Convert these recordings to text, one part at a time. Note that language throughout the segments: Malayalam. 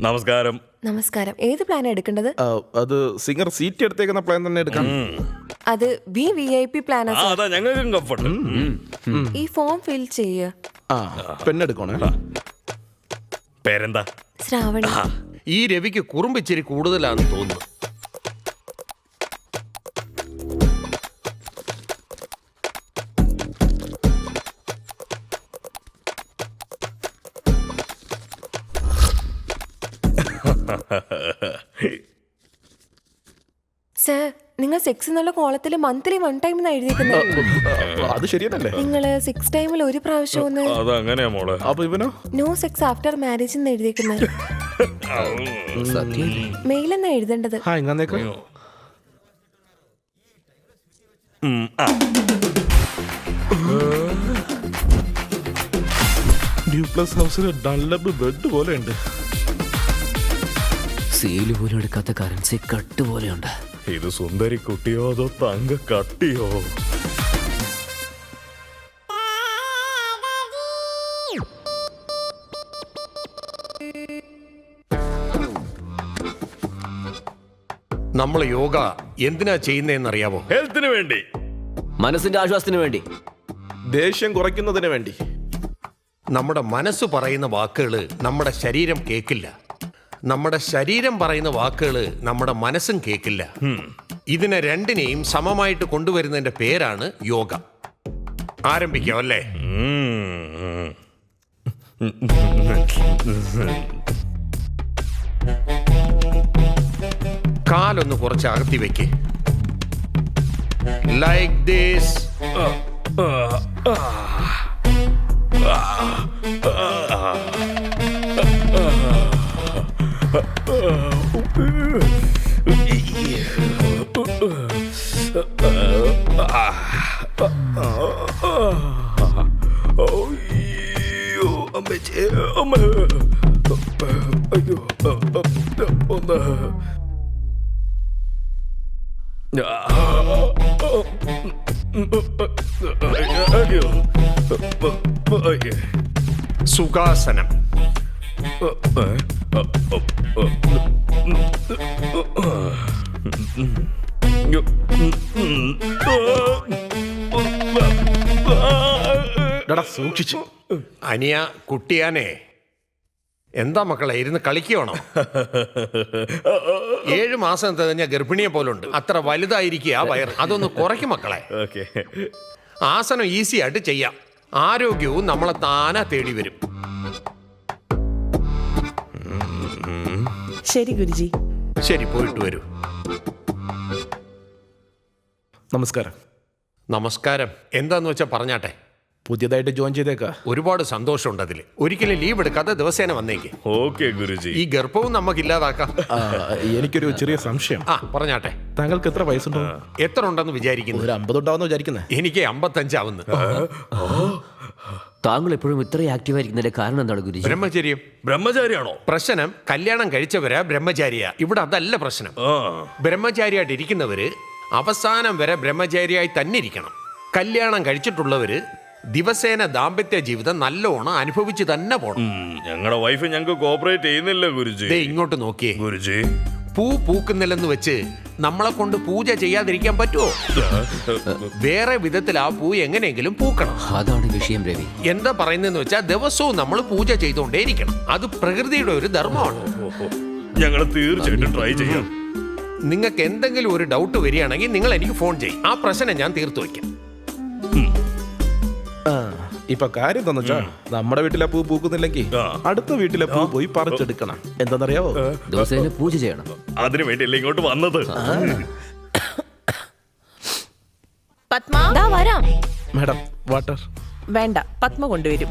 നമസ്കാരം. നമസ്കാരം. ഏത് പ്ലാൻ എടുക്കേണ്ടത്? ആ, അത് സിംഗർ സീറ്റ് എടുത്തേക്കുന്ന പ്ലാൻ തന്നെ എടുക്കാം. അത് വി വി ഐ പി പ്ലാനാ ആ അതാ ഞങ്ങൾക്കും കംഫർട്ട് ഈ ഫോം ഫിൽ ചെയ്യ. ആ പെണ്ണെടുക്കണേ പേരെന്താ? ശ്രാവണി. ഈ രവിക്ക് കുറുമ്പിച്ചിരി കൂടുതലാണെന്ന് തോന്നുന്നു. സർ നിങ്ങൾ സെക്സ് എന്നുള്ള കോളത്തിൽ മന്ത്ലി വൺ ടൈം എന്നാ എഴുതിയിരിക്കുന്നത് അത് ശരിയല്ലേ നിങ്ങൾ സിക്സ് ടൈമിൽ ഒരു പ്രാവശ്യം ഒന്ന് അതങ്ങനെയാ മോളെ. അപ്പൊ ഇവനോ? നോ സെക്സ് ആഫ്റ്റർ മാരേജ് എന്ന് എഴുതിയിരിക്കുന്നത് മെയിൽ എന്നാ എഴുതേണ്ടത്. ആ ഇങ്ങന്നേക്ക് ഉം, ആ. ഡ്യൂ പ്ലസ് ഹൗസിൽ ഡള്ളബ് ബെഡ് പോലെ ഉണ്ട് സെയിൽ പോലും എടുക്കാത്ത കറൻസി കട്ട് പോലെയുണ്ട്. ഇത് സുന്ദരി കുട്ടിയോ അതോ തങ്ക കട്ടിയോ? നമ്മൾ യോഗ എന്തിനാ ചെയ്യുന്നതെന്നറിയാമോ ഹെൽത്തിന് വേണ്ടി. മനസ്സിന്റെ ആശ്വാസത്തിന് വേണ്ടി. ദേഷ്യം കുറയ്ക്കുന്നതിന് വേണ്ടി. നമ്മുടെ മനസ്സ് പറയുന്ന വാക്കുകൾ നമ്മുടെ ശരീരം കേൾക്കില്ല നമ്മുടെ ശരീരം പറയുന്ന വാക്കുകൾ നമ്മുടെ മനസ്സും കേൾക്കില്ല ഇതിനെ രണ്ടിനെയും സമമായിട്ട് കൊണ്ടുവരുന്നതിന്റെ പേരാണ് യോഗ. ആരംഭിക്കാം അല്ലേ. കാലൊന്ന് കുറച്ച് അകത്തി വെക്ക് ലൈക്ക് ദിസ് അയ്യോ, അമ്മച്ചി, അമ്മ. അയ്യോ, ഒന്ന്. സുഖാസനം സൂക്ഷിച്ചു. അനിയ കുട്ടിയാനെ. എന്താ മക്കളെ ഇരുന്ന് കളിക്കുകയാണോ ഏഴ് മാസം തികഞ്ഞ ഗർഭിണിയെ പോലുണ്ട്. അത്ര വലുതായിരിക്കുക ആ വയർ അതൊന്ന് കുറയ്ക്കും മക്കളെ. ഓക്കെ. ആസനം ഈസി ആയിട്ട് ചെയ്യാം. ആരോഗ്യവും നമ്മളെ താനാ തേടി വരും. ശരി ഗുരുജി. ശരി പോയിട്ട് വരൂ. നമസ്കാരം. നമസ്കാരം. എന്താന്ന് വെച്ചാൽ പറഞ്ഞാട്ടെ? പുതിയതായിട്ട് ജോയിൻ ചെയ്തേക്ക. ഒരുപാട് സന്തോഷമുണ്ട് അതിൽ ഒരിക്കലും ലീവ് എടുക്കാതെ ദിവസേന വന്നേക്ക്. ഓക്കെ ഗുരുജി. ഈ ഗർഭവും നമുക്ക് ഇല്ലാതാക്കാം. ആ, എനിക്കൊരു ചെറിയ സംശയം. ആ പറഞ്ഞാട്ടെ. താങ്കൾക്ക് എത്ര വയസ്സുണ്ട്? എത്ര ഉണ്ടെന്ന് വിചാരിക്കുന്നു? ഒരു അമ്പത് ഉണ്ടാവുന്ന വിചാരിക്കുന്നേ. എനിക്ക് അമ്പത്തഞ്ചാവുന്നു. താങ്കൾ എപ്പോഴും ഇത്ര ആക്റ്റീവ് ആയിരിക്കുന്നതിന്റെ കാരണം എന്താണ് ഗുരുജി? ബ്രഹ്മചര്യം. ബ്രഹ്മചാരിയാണോ? പ്രശ്നം കല്യാണം കഴിച്ചവരാ ബ്രഹ്മചാരിയാ. ഇവിടെ അതല്ല പ്രശ്നം. ആ. ബ്രഹ്മചാരിയായിട്ട് ഇരിക്കുന്നവര് അവസാനം വരെ ബ്രഹ്മചാരിയായി തന്നെ ഇരിക്കണം കല്യാണം കഴിച്ചിട്ടുള്ളവർ ദിവസേന ദാമ്പത്യ ജീവിതം നല്ലോണം അനുഭവിച്ച് തന്നെ പോണം. ഞങ്ങളുടെ വൈഫ് ഞങ്ങൾക്ക് കോപ്പറേറ്റ് ചെയ്യുന്നില്ല ഗുരുജി. ദേ ഇങ്ങോട്ട് നോക്കിയേ. ഗുരുജി. പൂ പൂക്കുന്നില്ലെന്ന് വെച്ച് നമ്മളെ കൊണ്ട് പൂജ ചെയ്യാതിരിക്കാൻ പറ്റുമോ വേറെ വിധത്തിൽ ആ പൂ എങ്ങനെയെങ്കിലും പൂക്കണം. അതാണ് വിഷയം രവി. എന്താ പറയുന്നതെന്ന് വെച്ചാൽ ദിവസവും നമ്മൾ പൂജ ചെയ്തുകൊണ്ടേയിരിക്കണം അത് പ്രകൃതിയുടെ ഒരു ധർമ്മമാണ്. ഞങ്ങൾ തീർച്ചയായിട്ടും ട്രൈ ചെയ്യാം. നിങ്ങൾക്ക് എന്തെങ്കിലും ഒരു ഡൗട്ട് വരികയാണെങ്കിൽ നിങ്ങൾ എനിക്ക് ഫോൺ ചെയ്യും. ആ പ്രശ്നം ഞാൻ തീർത്തു വയ്ക്കാം. ആ, ഇപ്പൊ കാര്യം എന്താന്ന് വെച്ചാ നമ്മുടെ വീട്ടിലെ പൂ പൂക്കുന്നില്ലെങ്കിൽ അടുത്ത വീട്ടിലെ പൂ പോയി പറിച്ചെടുക്കണം. എന്താണെന്നറിയാവോ ദിവസേന പൂജ ചെയ്യണം. അതിനു വേണ്ടിയല്ലേ ഇങ്ങോട്ട് വന്നത്? പത്മ? ദാ വരാം. Madam water. വേണ്ട പത്മ കൊണ്ടുവരും.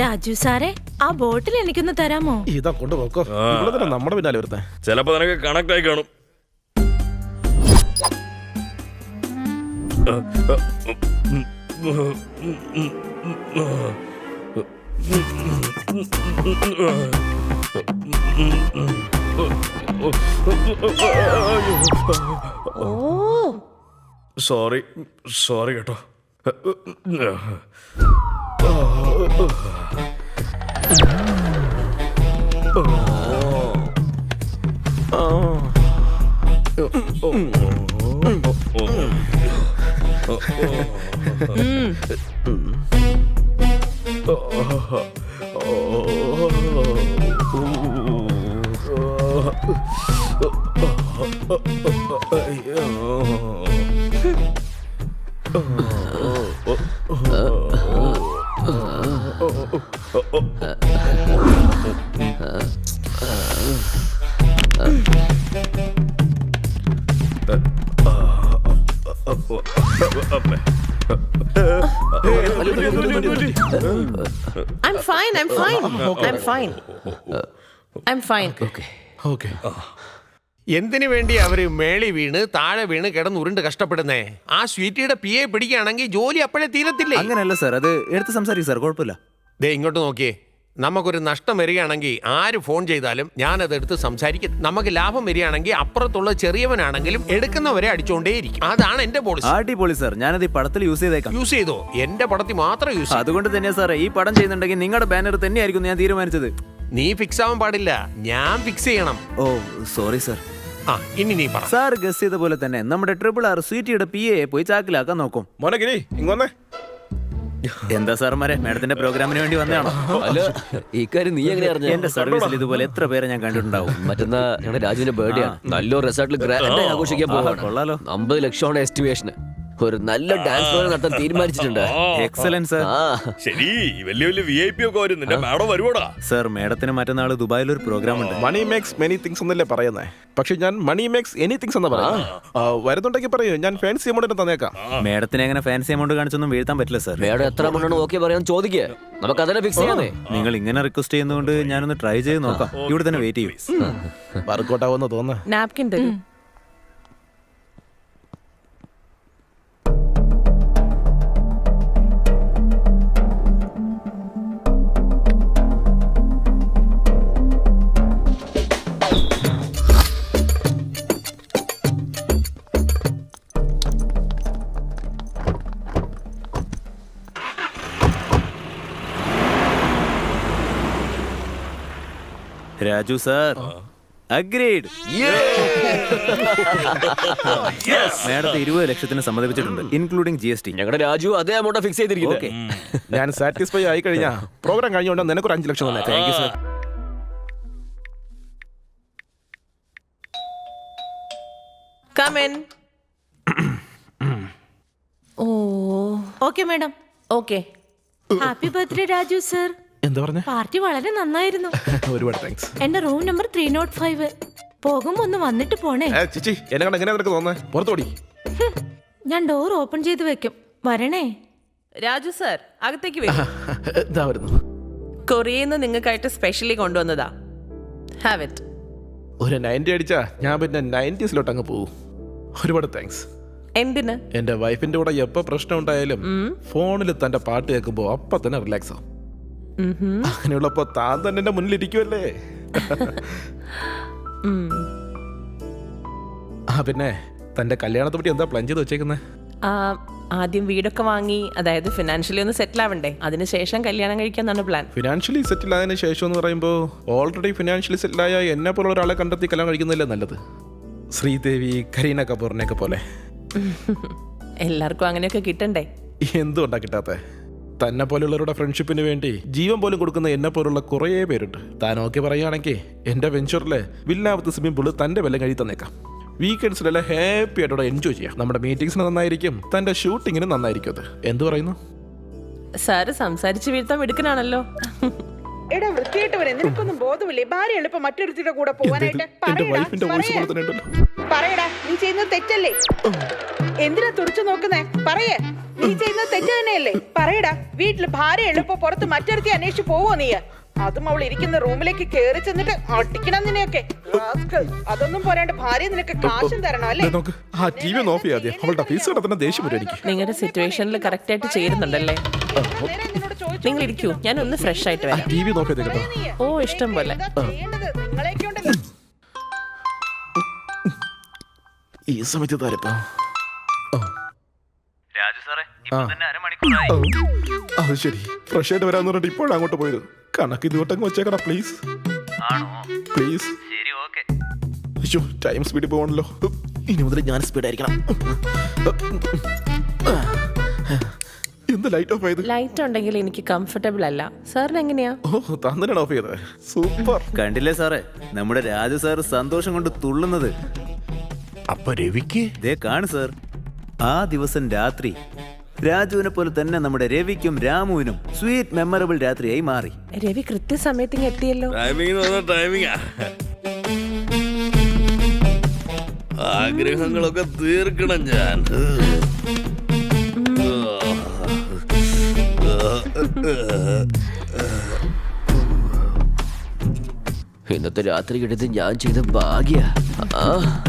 രാജു സാറേ ആ ബോട്ടിൽ എനിക്കൊന്ന് തരാമോ? ഇതാ കൊണ്ട് നോക്കോ ഇവിടെ തന്നെ നമ്മുടെ പിന്നാലെ വരുത്ത. ചിലപ്പോ നിനക്ക് കണക്ട് ആയി കാണും. സോറി സോറി കേട്ടോ. I'm fine I I'm fine I fine. Fine I'm fine okay എന്തിനു വേണ്ടി അവർ മേളി വീണ് താഴെ വീണ് കിടന്ന് ഉരുണ്ട് കഷ്ടപ്പെടുന്നേ? ആ സ്വീറ്റിയുടെ പി എ പിടിക്കുകയാണെങ്കിൽ ജോലി അപ്പോഴേ തീരത്തില്ലേ? അങ്ങനെയല്ല സാർ അത് എടുത്ത് സംസാരിക്കും സാർ കുഴപ്പമില്ല. ദേ ഇങ്ങോട്ട് നോക്കിയേ. നമുക്കൊരു നഷ്ടം വരികയാണെങ്കിൽ ആര് ഫോൺ ചെയ്താലും ഞാനതെടുത്ത് സംസാരിക്കും. നമുക്ക് ലാഭം വരികയാണെങ്കിൽ അപ്പുറത്തുള്ള ചെറിയവനാണെങ്കിലും എടുക്കുന്നവരെ അടിച്ചുകൊണ്ടേയിരിക്കും അതാണ് എന്റെ പോളിസി അടിപൊളി സാർ. ഞാനത് ഈ പടത്തിൽ യൂസ് ചെയ്തേക്കാം. യൂസ് ചെയ്തോ? എന്റെ പടത്തിൽ മാത്രം യൂസ് അതുകൊണ്ട് തന്നെ സാറേ ഈ പടം ചെയ്യുന്നുണ്ടെങ്കിൽ നിങ്ങളുടെ ബാനർ തന്നെയായിരിക്കും ഞാൻ തീരുമാനിച്ചത്. നീ ഫിക്സ് ആവാൻ പാടില്ല. ഞാൻ ഫിക്സ് ചെയ്യണം. Oh sorry sir. ആ ഇനി നീ പറ. സാർ ഗസ് ചെയ്ത പോലെ തന്നെ നമ്മുടെ ട്രിപ്പിൾ ആർ സ്വീറ്റിയുടെ പി എ പോയി ചാക്കിലാക്കാൻ നോക്കും. മോനെ ഗിരി എന്താ സാർമാരെ മാഡത്തിന്റെ പ്രോഗ്രാമിന് വേണ്ടി വന്നതാണോ? അല്ല ഇക്കാര്യം നീ എങ്ങനെ അറിഞ്ഞ? എന്റെ സർവീസിൽ ഇതുപോലെ എത്ര പേരെ ഞാൻ കണ്ടിട്ടുണ്ടാവും? മറ്റന്നാ ഞങ്ങളുടെ രാജുവിന്റെ ബർത്ത്ഡേ ആണ്. നല്ലൊരു റിസോർട്ടിൽ ആഘോഷിക്കാൻ പോവാണ്. കൊള്ളാലോ. അമ്പത് ലക്ഷമാണ് എസ്റ്റിമേഷന് ഒരു നല്ല ഡാൻസ് നടത്താൻ തീരുമാനിച്ചിട്ടുണ്ട്. എക്സലന്റ് സർ ശരി വലിയ വലിയ വി ഐ പി ഒക്കെ വരും. നിന്റെ മാഡം വരുവോടാ? സർ മാഡത്തിന് മറ്റന്നാൾ ദുബായിൽ ഒരു പ്രോഗ്രാം ഉണ്ട്. മണി മേക്സ് മെനി തിങ്സ് എന്നല്ലേ പറയുന്നേ? പക്ഷെ ഞാൻ മണി മേക്സ് എനി തിങ്സ് എന്ന് പറയാം വരുന്നുണ്ടെങ്കിൽ പറയൂ ഞാൻ ഫാൻസി എമൗണ്ട് തന്നേക്കാം. മേഡത്തിന് എങ്ങനെ ഫാൻസി എമൗണ്ട് കാണിച്ചൊന്നും വീഴ്ത്താൻ പറ്റില്ല സർ മേഡം എത്ര മണ്ണാണ് ഓക്കെ പറയാൻ? ചോദിക്കുക നമുക്ക് അതിനെ ഫിക്സ് ചെയ്യാമേ നിങ്ങൾ ഇങ്ങനെ റിക്വസ്റ്റ് ചെയ്യുന്നതുകൊണ്ട് ഞാനൊന്ന് ട്രൈ ചെയ്ത് നോക്കാം. ഇവിടെ തന്നെ വെയിറ്റ് ചെയ്യും. വർക്കൗട്ട് ആവുമെന്ന് തോന്നുന്നു. നാപ്കിൻ തരൂ. രാജു സാർ. അഗ്രേഡ് മാഡത്തെ ഇരുപത് ലക്ഷത്തിന് സമ്മതിപ്പിച്ചിട്ടുണ്ട് ഇൻക്ലൂഡിംഗ് ജി എസ് ടി ഞങ്ങളുടെ രാജു അതേ അമൗണ്ട് ഫിക്സ് ചെയ്തിരിക്കുന്നത് ഞാൻ സാറ്റിസ്ഫൈ ആയി കഴിഞ്ഞാ പ്രോഗ്രാം കഴിഞ്ഞുകൊണ്ട് നിനക്കൊരു അഞ്ച് ലക്ഷം തന്നെ thank you sir come in oh okay madam okay happy birthday Raju sir എന്താ പറഞ്ഞ? പാർട്ടി വളരെ നന്നായിരുന്നു. ഒരുപാട് താങ്ക്സ് എന്റെ room number three nought five. പോകുമ്പോ ഒന്ന് വന്നിട്ട് പോണേ. ചേച്ചി എന്നെ കണ്ട് എങ്ങനെയാ നിനക്ക് തോന്നുന്നത് പുറത്തോടി ഞാൻ ഡോർ ഓപ്പൺ ചെയ്ത് വെക്കും. വരണേ. രാജു സർ അകത്തേക്ക് വരൂ. ഇതാ വരുന്നു? കൊറിയയിൽ നിന്ന് നിങ്ങൾക്കായിട്ട് സ്പെഷ്യലി കൊണ്ടുവന്നതാ. ഹാവ് ഇറ്റ് ഒരു നയന്റി അടിച്ചാ ഞാൻ പിന്നെ നയന്റീസിലോട്ട് അങ്ങ് പോകും ഒരുപാട് താങ്ക്സ് എന്തിന്? എന്റെ വൈഫിന്റെ കൂടെ എപ്പോ പ്രശ്നം ഉണ്ടായാലും ഫോണിൽ തന്റെ പാട്ട് കേൾക്കുമ്പോ അപ്പൊ തന്നെ റിലാക്സ് ആവും. അങ്ങനെയുള്ളപ്പോ താൻ തന്നെ എന്റെ മുന്നിലിരിക്കുമല്ലേ ആ പിന്നെ തന്റെ കല്യാണത്തെ പറ്റി എന്താ പ്ലാൻ ചെയ്ത് വെച്ചേക്കുന്നത് ആദ്യം വീടൊക്കെ വാങ്ങി അതായത് ഫിനാൻഷ്യലി ഒന്ന് സെറ്റിൽ ആവണ്ടേ? അതിനുശേഷം കല്യാണം കഴിക്കാന്നാണ് പ്ലാൻ ഫിനാൻഷ്യലി സെറ്റിൽ ആയതിനു ശേഷം എന്ന് പറയുമ്പോൾ ഓൾറെഡി ഫിനാൻഷ്യലി സെറ്റിൽ ആയ എന്നെ പോലുള്ള ഒരാളെ കണ്ടെത്തി കല്യാണം കഴിക്കുന്നില്ല നല്ലത്? ശ്രീദേവി കരീന കപൂറിനെയൊക്കെ പോലെ. എല്ലാവർക്കും അങ്ങനെയൊക്കെ കിട്ടണ്ടേ? എന്തുകൊണ്ടാ കിട്ടാത്ത? തന്നെ പോലുള്ളവരുടെ ഫ്രണ്ട്ഷിപ്പിന് വേണ്ടി ജീവൻ പോലും കൊടുക്കുന്ന എന്നെ പോലുള്ള കുറേ പേരുണ്ട്. താൻ ഓക്കെ പറയുകയാണെങ്കിൽ എന്റെ വെഞ്ചറിലെ വില്ലാവത്ത് സ്വിമ്മിംഗ് പൂൾ തന്റെ വില കഴി തന്നേക്കാം. വീക്കെൻഡ്സിലെല്ലാം ഹാപ്പി ആയിട്ടോടെ എൻജോയ് ചെയ്യാം. നമ്മുടെ മീറ്റിംഗ്സിന് നന്നായിരിക്കും തന്റെ ഷൂട്ടിങ്ങിന് നന്നായിരിക്കും അത്. എന്ത് പറയുന്നു? സാറ് സംസാരിച്ച് വീഴ്ത്താൻ എടുക്കനാണല്ലോ എടാ വൃത്തിയായിട്ടവനെ നിനക്കൊന്നും ബോധമില്ലേ? ഭാര്യ എളുപ്പം മറ്റൊരുത്തിയുടെ കൂടെ പോവാനായിട്ട് വൈഫിന്റെ വോയിസ് പറയ്. പോലെ തന്നെ ഉണ്ടല്ലോ പറയടാ നീ ചെയ്യുന്നത് തെറ്റല്ലേ? എന്തിനാ തുറച്ചു നോക്കുന്നേ? പറയേ. നീ ചെയ്യുന്നത് തെറ്റ് തന്നെയല്ലേ പറയടാ വീട്ടിൽ ഭാര്യ എളുപ്പം പുറത്ത് മറ്റൊരുത്തി അന്വേഷിച്ച് പോവോ നീ? അതും അവൾ ഇരിക്കുന്ന റൂമിലേക്ക് കേറി ചെന്നിട്ട് അടിക്കണം നിന്നെയൊക്കെ. അതൊന്നും പോരാണ്ട് ഭാര്യ നിനക്ക് കാശും തരണം അല്ലേ? ആ ടി വി ഒന്ന് ഓഫ് ചെയ്യാതെ അവളുടെ ഫീസ് കിടത്തുന്ന ദേഷ്യം വരും എനിക്ക്. നിങ്ങളുടെ സിറ്റുവേഷനിൽ കറക്റ്റ് ആയിട്ട് ചേരുന്നുണ്ടല്ലേ? നേരെ നിന്നോട് ചോദിച്ചു നിങ്ങൾ ഇരിക്കൂ ഞാൻ ഒന്ന് ഫ്രഷ് ആയിട്ട് വരാം. ടി വി ഓ ഇഷ്ടം പോലെ. ഈ സമയത്ത് താരപ്പാ അത് ശരി. ഫ്രഷ് ആയിട്ട് വരാന്ന് പറഞ്ഞിട്ട് ഇപ്പോഴാണ് അങ്ങോട്ട് പോയത്. കണക്ക് ഇതുകൊണ്ടങ്ങ് വെച്ചേക്കടാ പ്ലീസ് പ്ലീസ് അയ്യോ ടൈം സ്പീഡിൽ പോകണല്ലോ. ഇനി മുതൽ ഞാൻ സ്പീഡ് ആയിരിക്കണം. എന്ത് ലൈറ്റ് ഓഫ് ലൈറ്റ് ഉണ്ടെങ്കിൽ എനിക്ക് കംഫർട്ടബിൾ അല്ല. സാറിന് എങ്ങനെയാ? ഓ തന്നെയാണ് ഓഫ് ചെയ്തത് സൂപ്പർ കണ്ടില്ലേ സാറേ? നമ്മുടെ രാജു സാർ സന്തോഷം കൊണ്ട് തുള്ളുന്നത്. അപ്പൊ രവിക്ക്? ദേ കാണു സാർ. ആ ദിവസം രാത്രി രാജുവിനെ പോലെ തന്നെ നമ്മുടെ രവിക്കും രാമുവിനും സ്വീറ്റ് മെമ്മറബിൾ രാത്രിയായി മാറി. രവി കൃത്യസമയത്തിന് എത്തിയല്ലോ. ടൈമിംഗ് ടൈമിംഗാ ആഗ്രഹങ്ങളൊക്കെ തീർക്കണം ഞാൻ. ഇന്നത്തെ രാത്രി എടുത്ത് ഞാൻ ചെയ്ത ഭാഗ്യ. ആ.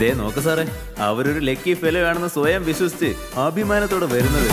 ദേ നോക്ക് സാറേ അവരൊരു ലക്കി ഫെലോ ആണെന്ന് സ്വയം വിശ്വസിച്ച് അഭിമാനത്തോടെ വരുന്നത്.